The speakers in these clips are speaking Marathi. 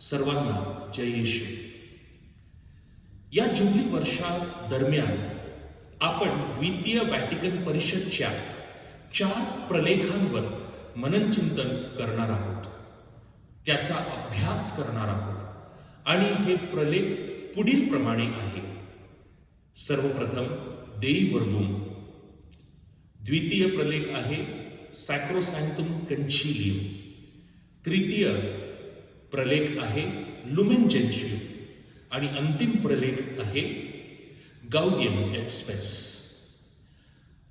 सर्वांना जय येशू. या जुबली वर्षा दरम्यान आपण द्वितीय वॅटिकन परिषदच्या चार प्रलेखांवर मननचिंतन करणार आहोत. त्याचा अभ्यास करणार आहोत. आणि हे प्रलेख पुढील प्रमाणे आहे. सर्वप्रथम देई वर्बुम. द्वितीय प्रलेख आहे सॅक्रोसॅन्टम कन्चिलियम तृतीय प्रलेख आहे लुमेन जेन्शियो आणि अंतिम प्रलेख आहे गाउदियम एक्सप्रेस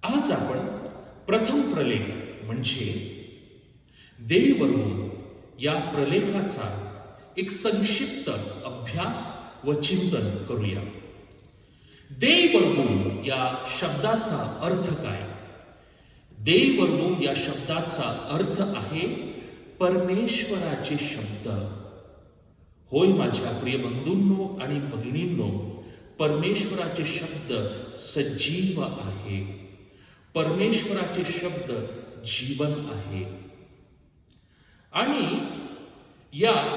आज आपण प्रथम प्रलेख म्हणजे देववरून या प्रलेखाचा एक संक्षिप्त अभ्यास व चिंतन करूया. देववरून या शब्दाचा अर्थ काय? देववरून या शब्दाचा अर्थ आहे परमेश्वराचे शब्द. होय माझ्या प्रिय बंधूंनो आणि भगिनींनो परमेश्वराचे शब्द सजीव आहे. परमेश्वराचे शब्द जीवन आहे. आणि या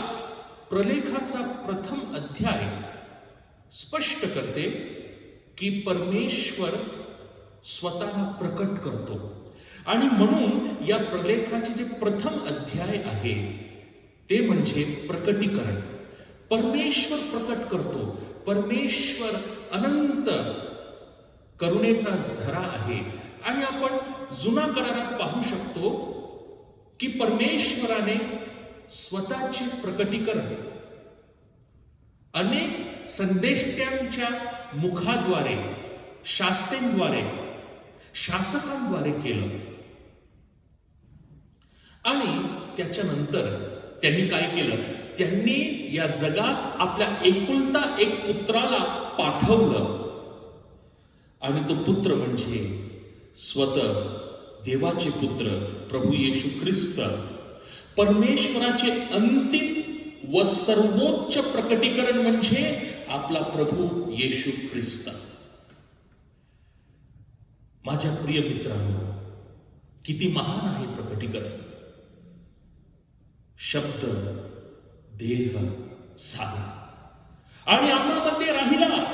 प्रलेखाचा प्रथम अध्याय स्पष्ट करते की परमेश्वर स्वतःला प्रकट करतो. आणि म्हणून या प्रलेखाचे जे प्रथम अध्याय आहे ते म्हणजे प्रकटीकरण. परमेश्वर प्रकट करतो. परमेश्वर अनंत करुणेचा झरा आहे. आणि आपण जुना करारात पाहू शकतो की परमेश्वराने स्वतःचे प्रकटीकरण अनेक संदेष्ट्यांच्या मुखाद्वारे शास्त्रींद्वारे शासकांद्वारे केलं. आणि त्याच्यानंतर त्यांनी काय केलं? त्यांनी या जगात आपल्या एकुलता एक पुत्राला पाठवलं. आणि तो पुत्र म्हणजे स्वतः देवाचे पुत्र प्रभू येशू ख्रिस्त. परमेश्वराचे अंतिम व सर्वोच्च प्रकटीकरण म्हणजे आपला प्रभू येशू ख्रिस्त. माझ्या प्रिय मित्रांनो किती महान आहे प्रकटीकरण. शब्द देह साधा आणि आम्हामध्ये राहिला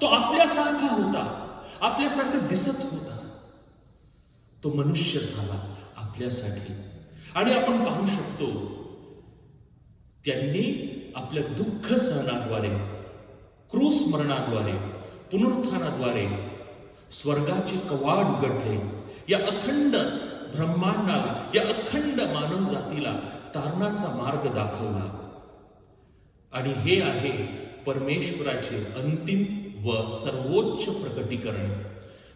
तो आपल्यासारखा होता आपल्यासारखा दिसत होता. तो मनुष्य झाला आपल्यासाठी. आणि आपण पाहू शकतो त्यांनी आपल्या दुःख सहनाद्वारे क्रूस मरणाद्वारे पुनरुत्थानाद्वारे स्वर्गाचे कवाड उघडले. या अखंड ब्रह्मांडाला या अखंड मानव जातीला तारणाचा मार्ग दाखवला. आणि हे आहे परमेश्वराचे अंतिम व सर्वोच्च प्रकटीकरण.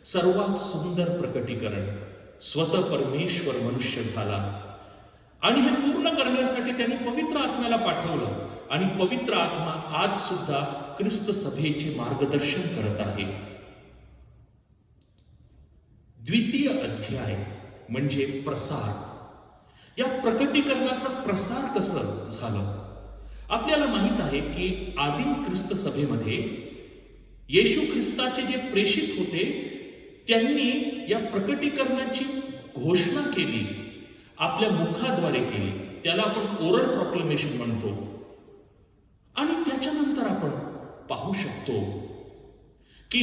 सर्वात सुंदर प्रकटीकरण. स्वतः परमेश्वर मनुष्य झाला. आणि हे पूर्ण करण्यासाठी त्यांनी पवित्र आत्म्याला पाठवलं. आणि पवित्र आत्मा आज सुद्धा ख्रिस्त सभेचे मार्गदर्शन करत आहे. द्वितीय अध्याय म्हणजे प्रसार. या प्रकटीकरणाचा प्रसार कसं झालं? आपल्याला माहीत आहे की आदिम ख्रिस्त सभेमध्ये येशू ख्रिस्ताचे जे प्रेषित होते त्यांनी या प्रकटीकरणाची घोषणा केली आपल्या मुखाद्वारे केली. त्याला आपण ओरल प्रॉक्लमेशन म्हणतो. आणि त्याच्यानंतर आपण पाहू शकतो की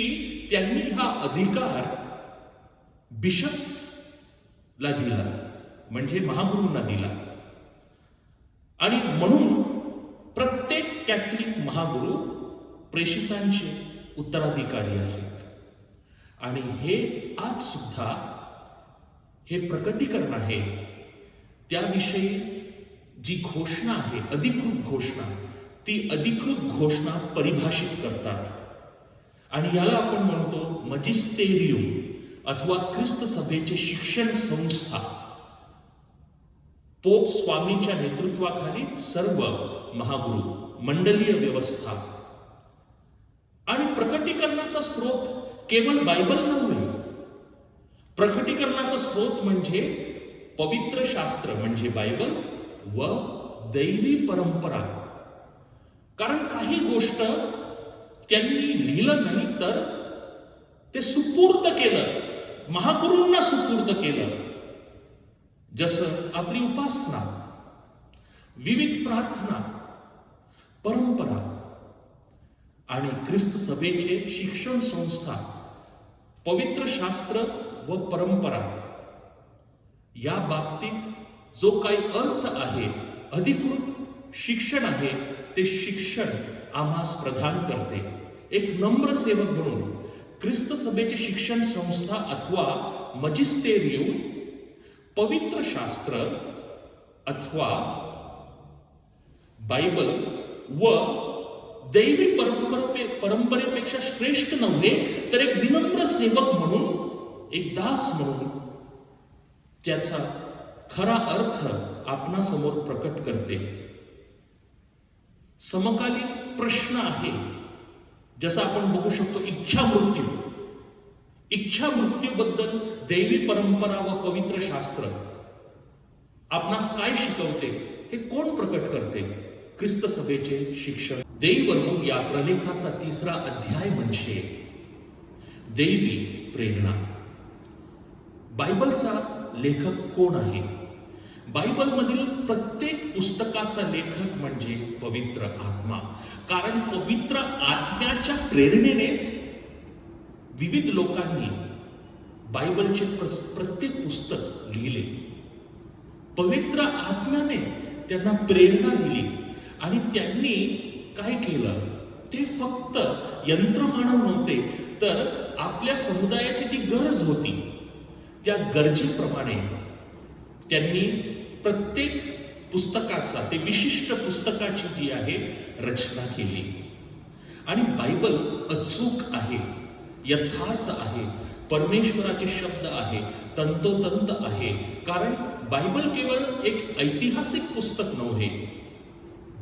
त्यांनी हा अधिकार बिशप्सला दिला. म्हणजे महागुरूंना दिला. आणि म्हणून प्रत्येक कॅथलिक महागुरु प्रेषितांचे उत्तराधिकारी आहेत. आणि हे आज सुद्धा हे प्रकटीकरण आहे. त्याविषयी जी घोषणा आहे अधिकृत घोषणा ती अधिकृत घोषणा परिभाषित करतात. आणि याला आपण म्हणतो मजिस्टेरियम अथवा ख्रिस्त सभेचे शिक्षण संस्था. पोप स्वामीच्या नेतृत्वाखाली सर्व महागुरु मंडलीय व्यवस्था. आणि प्रकटीकरणाचा स्रोत केवळ बायबल नव्हे. प्रकटीकरणाचा स्रोत म्हणजे पवित्र शास्त्र म्हणजे बायबल व दैवी परंपरा. कारण काही गोष्ट त्यांनी लिहिलं नाही तर ते सुपूर्त केलं. महागुरूंना सुपूर्त केलं. जसं आपली उपासना विविध प्रार्थना परंपरा आणि ख्रिस्त सभेचे शिक्षण संस्था पवित्र शास्त्र व परंपरा या बाबतीत जो काही अर्थ आहे अधिकृत शिक्षण आहे ते शिक्षण आम्हास प्रदान करते. एक नम्र सेवक म्हणून ख्रिस्त सभेचे शिक्षण संस्था अथवा मजिस्टेरियम पवित्र शास्त्र अथवा बायबल व दैवी परंपरे परंपरेपेक्षा श्रेष्ठ नव्हे तर एक विनम्र सेवक म्हणून एक दास म्हणून त्याचा खरा अर्थ आपणासमोर प्रकट करते. समकालीन प्रश्न आहे जसं आपण बघू शकतो इच्छा मृत्यू इच्छा मृत्यूबद्दल दैवी परंपरा व पवित्र शास्त्र. आपणास काय शिकवते हे कोण प्रकट करते? ख्रिस्त सभेचे शिक्षण देईवर्मून या प्रलेखाचा तिसरा अध्याय म्हणजे दैवी प्रेरणा. बायबलचा लेखक कोण आहे? बायबलमधील प्रत्येक पुस्तकाचा लेखक म्हणजे पवित्र आत्मा. कारण पवित्र आत्म्याच्या प्रेरणेनेच विविध लोकांनी बायबलचे प्रस- प्रत्येक पुस्तक लिहिले. पवित्र आत्म्याने त्यांना प्रेरणा दिली आणि त्यांनी काय केलं? ते फक्त यंत्रमानव नव्हते तर आपल्या समुदायाची जी गरज होती त्या गरजेप्रमाणे त्यांनी प्रत्येक पुस्तकाचा ते विशिष्ट पुस्तकाची जी आहे रचना केली. आणि बायबल अचूक आहे यथार्थ आहे. परमेश्वराचे शब्द आहे तंतोतंत आहे. कारण बायबल केवळ एक ऐतिहासिक पुस्तक नव्हे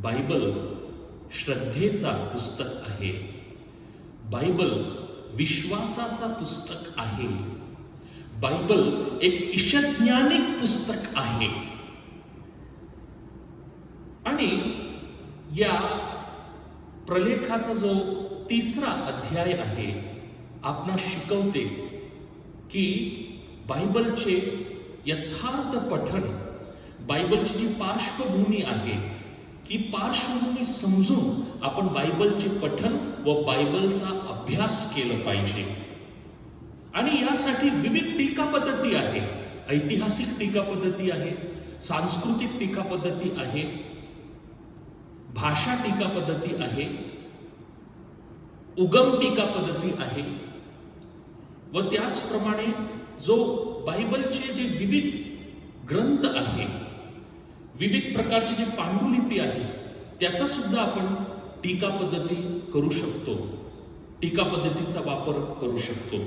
बायबल श्रद्धेचा पुस्तक आहे. बायबल विश्वासाचा पुस्तक आहे. बायबल एक ईशज्ञानिक पुस्तक आहे. आणि या प्रलेखाचा जो तिसरा अध्याय आहे आपणास शिकवते की बायबलचे यथार्थ पठण बायबलची जी पार्श्वभूमी आहे ती पार्श्वभूमी समजून आपण बायबलचे पठण व बायबलचा अभ्यास केला पाहिजे. आणि यासाठी विविध टीका पद्धती आहे. ऐतिहासिक टीका पद्धती आहे सांस्कृतिक टीका पद्धती आहे भाषा टीका पद्धती आहे उगम टीका पद्धती आहे व त्याचप्रमाणे जो बायबलचे जे विविध ग्रंथ आहे विविध प्रकारची जी पांडुलिपी आहे त्याचा सुद्धा आपण टीका पद्धती करू शकतो. टीका पद्धतीचा वापर करू शकतो.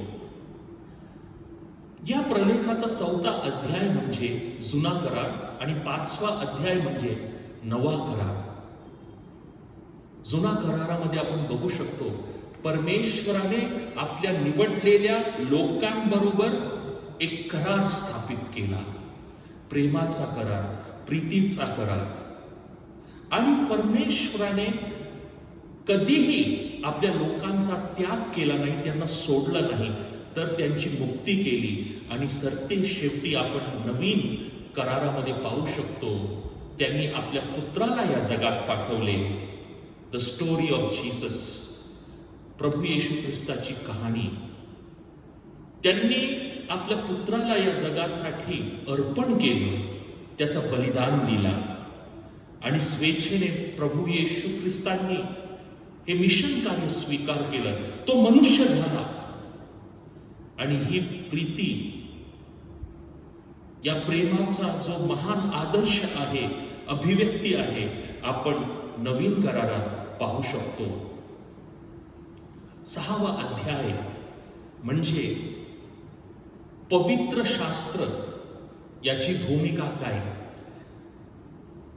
या प्रलेखाचा चौथा अध्याय म्हणजे जुना करार आणि पाचवा अध्याय म्हणजे नवा करार. जुना करारामध्ये आपण बघू शकतो परमेश्वराने आपल्या निवडलेल्या लोकांबरोबर एक करार स्थापित केला. प्रेमाचा करार प्रीतीचा करार. आणि परमेश्वराने कधीही आपल्या लोकांचा त्याग केला नाही त्यांना सोडलं नाही तर त्यांची मुक्ती केली. आणि सरते शेवटी आपण नवीन करारामध्ये पाहू शकतो. त्यांनी आपल्या पुत्राला या जगात पाठवले. द स्टोरी ऑफ जीसस प्रभू येशू ख्रिस्ताची कहाणी. त्यांनी आपल्या पुत्राला या जगासाठी अर्पण केलं त्याचं बलिदान दिला. आणि स्वेच्छेने प्रभू येशू ख्रिस्तांनी हे मिशन कार्य स्वीकार केलं. तो मनुष्य झाला. आणि ही प्रीती या प्रेमाचा जो महान आदर्श आहे अभिव्यक्ती आहे आपण नवीन करारात पाहू शकतो. सहावा अध्याय म्हणजे पवित्र शास्त्र याची भूमिका काय?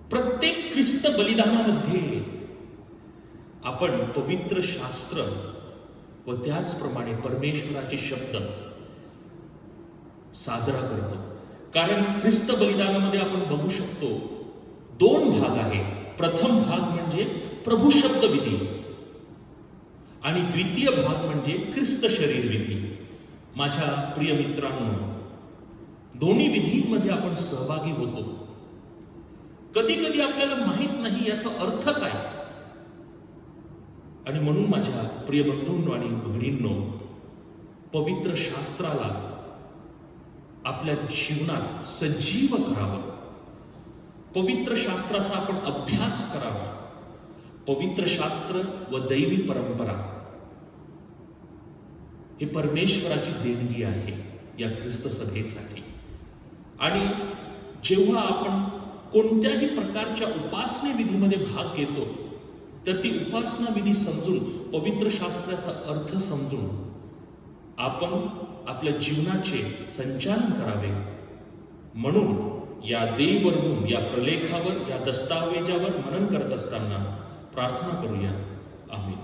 प्रत्येक ख्रिस्त बलिदानामध्ये आपण पवित्र शास्त्र व त्याचप्रमाणे परमेश्वराचे शब्द साजरा करतो. कारण ख्रिस्त बलिदानामध्ये आपण बघू शकतो दोन भाग आहे प्रथम भाग म्हणजे प्रभू शब्द विधी आणि द्वितीय भाग म्हणजे ख्रिस्त शरीर विधी. माझ्या प्रिय मित्रांनो दोन्ही विधींमध्ये आपण सहभागी होतो. कधी कधी आपल्याला माहीत नाही याचा अर्थ काय? आणि म्हणून माझ्या प्रिय बंधूंनो आणि भगिनींनो पवित्र शास्त्राला आपल्या जीवनात सजीव करावं. पवित्र शास्त्राचा आपण अभ्यास करावा. पवित्र शास्त्र व दैवी परंपरा ही परमेश्वराची देणगी आहे या ख्रिस्त सभेसाठी. आणि जेव्हा आपण कोणत्याही प्रकारच्या उपासना विधीमध्ये भाग घेतो तर ती उपासना विधी समजून पवित्र शास्त्राचा अर्थ समजून आपण आपल्या जीवनाचे संचालन करावे. म्हणून या देवरून या प्रलेखावर या दस्तावेजावर मनन करत असताना प्रार्थना करूया. आम्ही